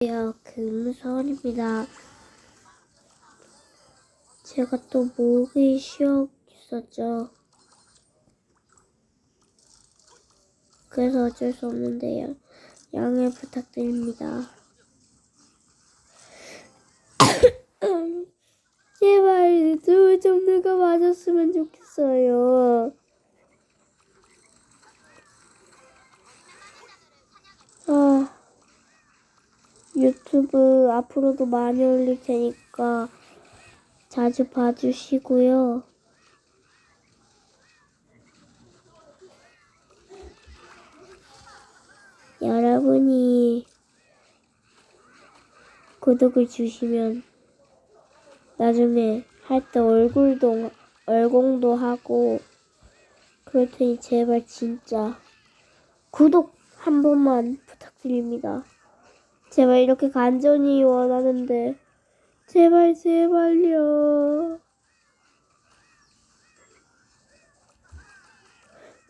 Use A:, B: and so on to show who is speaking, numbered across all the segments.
A: 안녕하세요. 금서원입니다. 제가 또 목이 쉬어 있었죠. 그래서 어쩔 수 없는데요. 양해 부탁드립니다. 제발 누좀 누가 맞았으면 좋겠어요. 유튜브 앞으로도 많이 올릴 테니까 자주 봐주시고요. 여러분이 구독을 주시면 나중에 할 때 얼굴도 얼공도 하고 그럴 테니 제발 진짜 구독 한 번만 부탁드립니다. 제발 이렇게 간절히 원하는데 제발 제발요.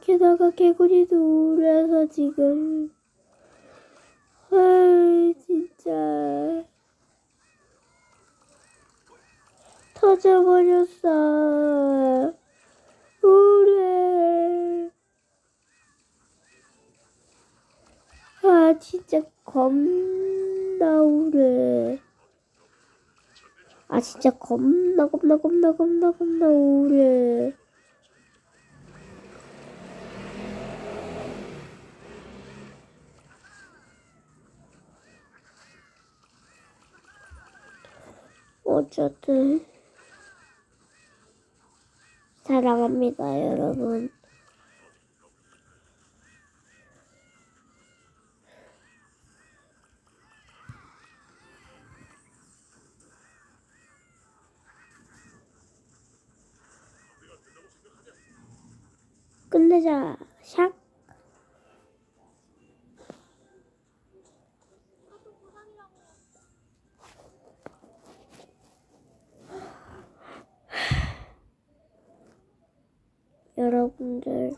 A: 게다가 개구리도 우울해서 지금 아 진짜 터져버렸어. 우울해. 아 진짜 겁 나 우울해. 아 진짜 겁나 겁나 겁나 겁나 겁나 우울해. 어쨌든 사랑합니다 여러분. 끝내자 샥. 여러분들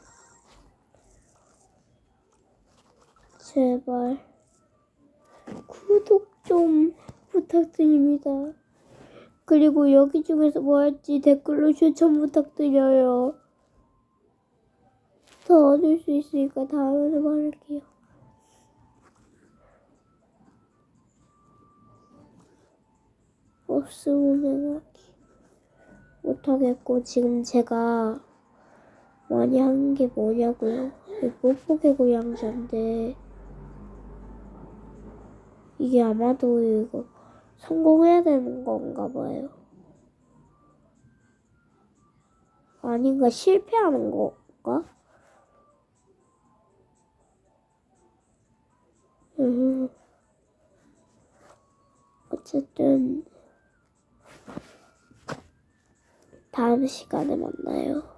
A: 제발 구독 좀 부탁드립니다. 그리고 여기 중에서 뭐 할지 댓글로 추천 부탁드려요. 더 얻을 수 있으니까 다음에 말할게요. 없으면 못하겠고 지금 제가 많이 한 게 뭐냐고요? 뽀뽀개 고양자인데 이게 아마도 이거 성공해야 되는 건가 봐요. 아닌가 실패하는 건가? 어쨌든 다음 시간에 만나요.